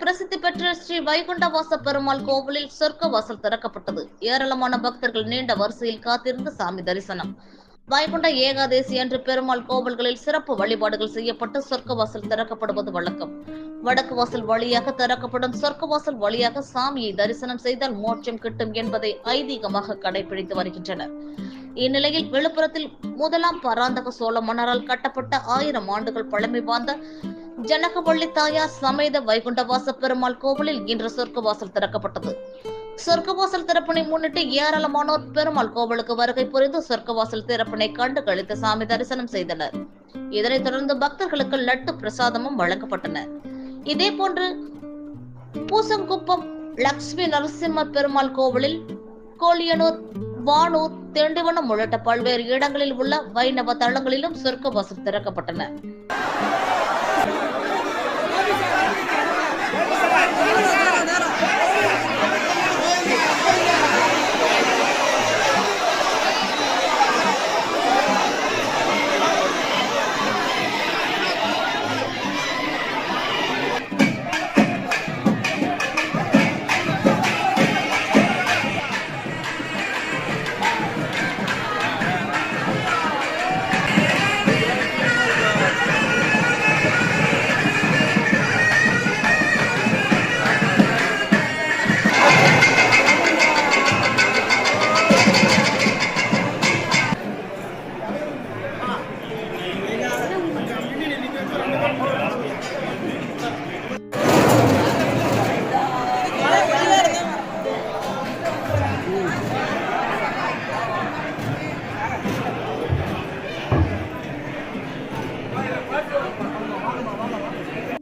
பிரசித்தி பெற்ற ஸ்ரீ வைகுண்டவாச பெருமாள் கோவிலில் சொர்க்க வாசல் திறக்கப்பட்டது. ஏராளமான பக்தர்கள் நீண்ட வரிசையில் காத்திருந்து சாமி தரிசனம். வைகுண்ட ஏகாதேசி அன்று பெருமாள் கோவில்களில் சிறப்பு வழிபாடுகள் செய்யப்பட்டு சொர்க்க வாசல் திறக்கப்படுவது வழக்கம். வடக்கு வாசல் வழியாக திறக்கப்படும் சொர்க்க வாசல் வழியாக சாமியை தரிசனம் செய்தால் மோட்சம் கிட்டும் என்பதை ஐதீகமாக கடைபிடித்து வருகின்றனர். இந்நிலையில் விழுப்புரத்தில் முதலாம் பராந்தக சோழ மன்னரால் கட்டப்பட்ட ஆயிரம் ஆண்டுகள் பழமை வாய்ந்த ஜனகவள்ளி தாயார் சமேத வைகுண்டவாச பெருமாள் கோவிலில் இன்று சொர்க்கவாசல் திறக்கப்பட்டது. சொர்க்கவாசல் திறப்பினை முன்னிட்டு ஏராளமானோர் பெருமாள் கோவிலுக்கு வருகை புரிந்து சொர்க்கவாசல் திறப்பினை கண்டு கழித்து சாமி தரிசனம் செய்தனர். இதனைத் தொடர்ந்து பக்தர்களுக்கு லட்டு பிரசாதமும் வழங்கப்பட்டன. இதே போன்று பூசங்குப்பம் லக்ஷ்மி நரசிம்ம பெருமாள் கோவிலில் கோழியனூர் வானூர் திண்டிவனம் உள்ளிட்ட பல்வேறு இடங்களில் உள்ள வைணவ தளங்களிலும் சொர்க்கவாசல் திறக்கப்பட்டன.